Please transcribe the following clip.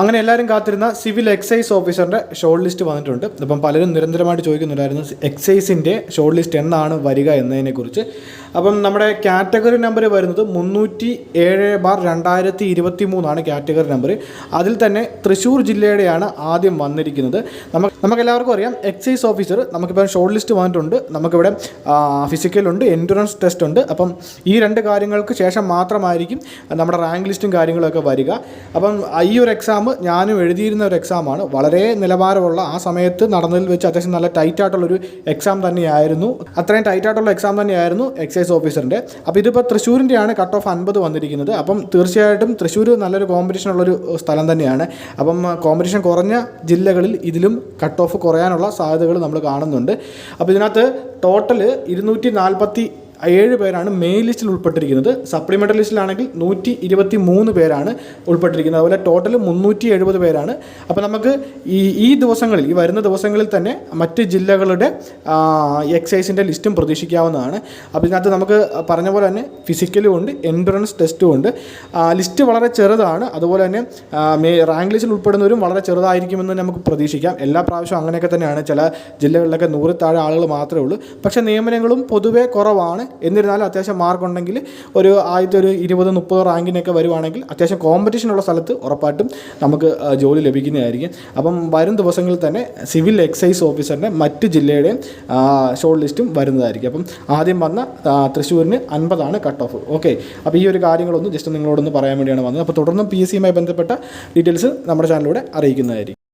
അങ്ങനെ എല്ലാവരും കാത്തിരുന്ന സിവിൽ എക്സൈസ് ഓഫീസറിന്റെ ഷോർട്ട് ലിസ്റ്റ് വന്നിട്ടുണ്ട്. അപ്പം പലരും നിരന്തരമായിട്ട് ചോദിക്കുന്നുണ്ടായിരുന്നു എക്സൈസിന്റെ ഷോർട്ട് ലിസ്റ്റ് എന്നാണ് വരിക എന്നതിനെക്കുറിച്ച്? അപ്പം നമ്മുടെ കാറ്റഗറി നമ്പർ വരുന്നത് മുന്നൂറ്റി ഏഴ് ബാർ രണ്ടായിരത്തി ഇരുപത്തി മൂന്നാണ് കാറ്റഗറി നമ്പർ. അതിൽ തന്നെ തൃശ്ശൂർ ജില്ലയുടെയാണ് ആദ്യം വന്നിരിക്കുന്നത്. നമുക്ക് നമുക്ക് എല്ലാവർക്കും അറിയാം എക്സൈസ് ഓഫീസർ നമുക്കിപ്പോൾ ഷോർട്ട് ലിസ്റ്റ് വന്നിട്ടുണ്ട്. നമുക്കിവിടെ ഫിസിക്കലുണ്ട് എൻഡുറൻസ് ടെസ്റ്റ് ഉണ്ട്. അപ്പം ഈ രണ്ട് കാര്യങ്ങൾക്ക് ശേഷം മാത്രമായിരിക്കും നമ്മുടെ റാങ്ക് ലിസ്റ്റും കാര്യങ്ങളൊക്കെ വരിക. അപ്പം ഈ ഒരു എക്സാം ഞാനും എഴുതിയിരുന്ന ഒരു എക്സാമാണ് വളരെ നിലവാരമുള്ള ആ സമയത്ത് നടന്നതിൽ വെച്ച് അത്യാവശ്യം നല്ല ടൈറ്റ് ആയിട്ടുള്ളൊരു എക്സാം തന്നെയായിരുന്നു. അത്രയും ടൈറ്റ് ആയിട്ടുള്ള എക്സാം തന്നെയായിരുന്നു എക്സൈസ് ഓഫീസറിന്റെ അപ്പോൾ ഇതിപ്പോൾ തൃശ്ശൂരിന്റെയാണ് കട്ട് ഓഫ് അൻപത് വന്നിരിക്കുന്നത്. അപ്പം തീർച്ചയായിട്ടും തൃശ്ശൂർ നല്ലൊരു കോമ്പറ്റീഷൻ ഉള്ളൊരു സ്ഥലം തന്നെയാണ്. അപ്പം കോമ്പറ്റീഷൻ കുറഞ്ഞ ജില്ലകളിൽ ഇതിലും കട്ട് ഓഫ് കുറയാനുള്ള സാധ്യതകൾ നമ്മൾ കാണുന്നുണ്ട്. അപ്പോൾ ഇതിനകത്ത് ടോട്ടൽ ഇരുന്നൂറ്റി നാൽപ്പത്തി ഏഴ് പേരാണ് മെയിൻ ലിസ്റ്റിൽ ഉൾപ്പെട്ടിരിക്കുന്നത്. സപ്ലിമെന്ററി ലിസ്റ്റിലാണെങ്കിൽ നൂറ്റി ഇരുപത്തി മൂന്ന് പേരാണ് ഉൾപ്പെട്ടിരിക്കുന്നത്. അതുപോലെ ടോട്ടൽ മുന്നൂറ്റി എഴുപത് പേരാണ്. അപ്പോൾ നമുക്ക് ഈ ഈ ദിവസങ്ങളിൽ ഈ വരുന്ന ദിവസങ്ങളിൽ തന്നെ മറ്റ് ജില്ലകളുടെ എക്സൈസിന്റെ ലിസ്റ്റും പ്രതീക്ഷിക്കാവുന്നതാണ്. അപ്പോൾ ഇതിനകത്ത് നമുക്ക് പറഞ്ഞ പോലെ തന്നെ ഫിസിക്കലും ഉണ്ട് എൻട്രൻസ് ടെസ്റ്റും ഉണ്ട്. ലിസ്റ്റ് വളരെ ചെറുതാണ്. അതുപോലെ തന്നെ റാങ്ക് ലിസ്റ്റിൽ ഉൾപ്പെടുന്നവരും വളരെ ചെറുതായിരിക്കുമെന്ന് നമുക്ക് പ്രതീക്ഷിക്കാം. എല്ലാ പ്രാവശ്യവും അങ്ങനെയൊക്കെ തന്നെയാണ്. ചില ജില്ലകളിലൊക്കെ നൂറിൽ താഴെ ആളുകൾ മാത്രമേ ഉള്ളൂ. പക്ഷേ നിയമനങ്ങളും പൊതുവേ കുറവാണ്. എന്നിരുന്നാലും അത്യാവശ്യം മാർക്ക് ഉണ്ടെങ്കിൽ ഒരു ആദ്യത്തെ ഒരു ഇരുപത് മുപ്പത് റാങ്കിനൊക്കെ വരുവാണെങ്കിൽ അത്യാവശ്യം കോമ്പറ്റീഷൻ ഉള്ള സ്ഥലത്ത് ഉറപ്പായിട്ടും നമുക്ക് ജോലി ലഭിക്കുന്നതായിരിക്കും. അപ്പം വരും ദിവസങ്ങളിൽ തന്നെ സിവിൽ എക്സൈസ് ഓഫീസറിന്റെ മറ്റ് ജില്ലയുടെയും ഷോർട്ട് ലിസ്റ്റും വരുന്നതായിരിക്കും. അപ്പം ആദ്യം വന്ന തൃശ്ശൂരിന് അൻപതാണ് കട്ട് ഓഫ് ഓക്കെ അപ്പോൾ ഈ ഒരു കാര്യങ്ങളൊന്നും ജസ്റ്റ് നിങ്ങളോടൊന്ന് പറയാൻ വേണ്ടിയാണ് വന്നത്. അപ്പോൾ തുടർന്നും പി എസ് സിയുമായി ബന്ധപ്പെട്ട ഡീറ്റെയിൽസ് നമ്മുടെ ചാനലിലൂടെ അറിയിക്കുന്നതായിരിക്കും.